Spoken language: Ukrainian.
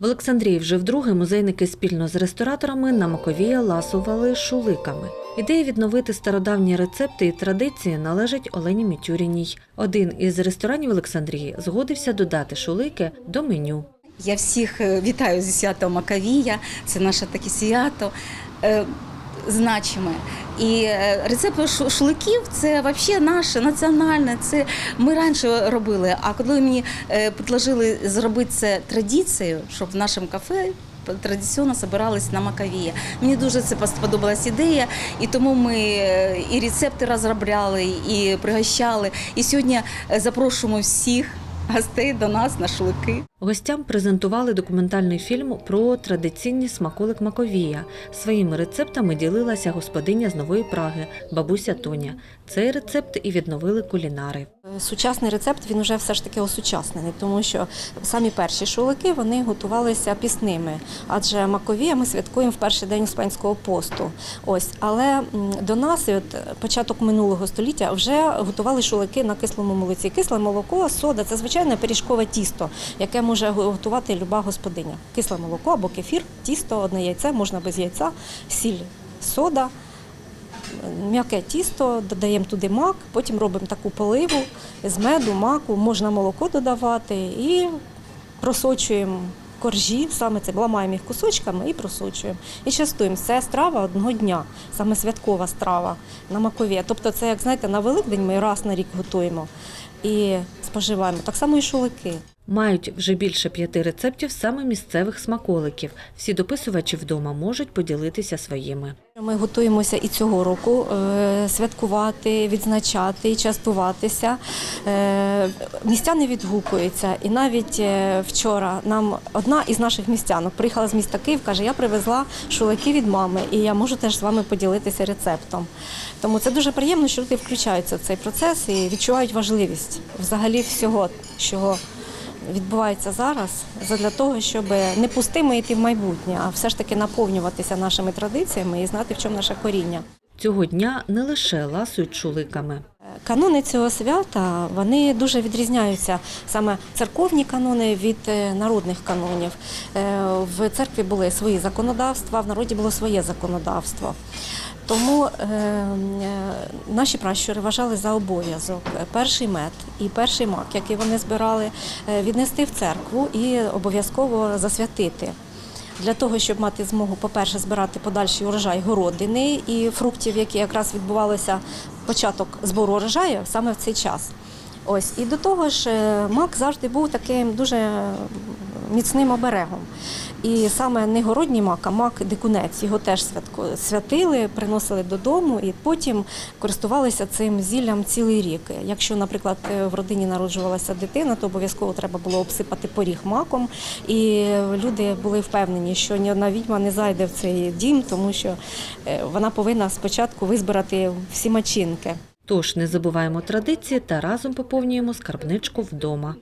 В Олександрії вже вдруге музейники спільно з рестораторами на Маковія ласували шуликами. Ідея відновити стародавні рецепти і традиції належить Олені Мітюріній. Один із ресторанів Олександрії згодився додати шулики до меню. Я всіх е, вітаю зі святом Макавія. Це наше таке свято значиме. І е, рецепт шашликів це взагалі наше національне. Це ми раніше робили. А коли мені е, предложили зробити це традицією, щоб в нашому кафе. Традиційно збирались на Макавія. Мені дуже це сподобалась ідея, і тому ми е, і рецепти розробляли, і пригощали. І сьогодні е, запрошуємо всіх гостей до нас на шлики. Гостям презентували документальний фільм про традиційні смаколик Маковія. Своїми рецептами ділилася господиня з Нової Праги, бабуся Тоня. Цей рецепт і відновили кулінари. Сучасний рецепт він вже все ж таки осучаснений, тому що самі перші шулики вони готувалися пісними, адже маковія ми святкуємо в перший день Успенського посту. Ось, але до нас, от початок минулого століття, вже готували шулики на кислому молоці. Кисле молоко, сода це звичайне пиріжкове тісто, яке може готувати люба господиня. Кисле молоко або кефір, тісто, одне яйце, можна без яйця, сіль, сода м'яке тісто, додаємо туди мак, потім робимо таку поливу з меду, маку, можна молоко додавати і просочуємо коржі, саме це ламаємо їх кусочками і просочуємо. І частуємо. Це страва одного дня, саме святкова страва на макові. Тобто, це, як знаєте, на Великдень ми раз на рік готуємо і споживаємо. Так само і шулики. Мають вже більше п'яти рецептів саме місцевих смаколиків. Всі дописувачі вдома можуть поділитися своїми. Ми готуємося і цього року е, святкувати, відзначати і частуватися. Е, Містяни відгукуються. І навіть е, вчора нам одна із наших містянок приїхала з міста Київ, каже, я привезла шулики від мами, і я можу теж з вами поділитися рецептом. Тому це дуже приємно, що люди включаються в цей процес і відчувають важливість взагалі всього, що відбувається зараз, для того, щоб не пустимо йти в майбутнє, а все ж таки наповнюватися нашими традиціями і знати, в чому наше коріння. Цього дня не лише ласують шуликами. Канони цього свята вони дуже відрізняються саме церковні канони від е, народних канонів. Е, В церкві були свої законодавства, в народі було своє законодавство. Тому е, е, наші пращури вважали за обов'язок перший мед і перший мак, який вони збирали, е, віднести в церкву і обов'язково засвятити. Для того, щоб мати змогу, по-перше, збирати подальший урожай городини і фруктів, які якраз відбувалося початок збору урожаю саме в цей час. Ось і до того ж, е, мак завжди був таким дуже міцним оберегом. І саме не городній мак, а мак дикунець. Його теж святили, приносили додому і потім користувалися цим зіллям цілий рік. Якщо, наприклад, е, в родині народжувалася дитина, то обов'язково треба було обсипати поріг маком. І люди були впевнені, що ні одна відьма не зайде в цей дім, тому що е, вона повинна спочатку визбирати всі мачинки. Тож не забуваємо традиції та разом поповнюємо скарбничку вдома.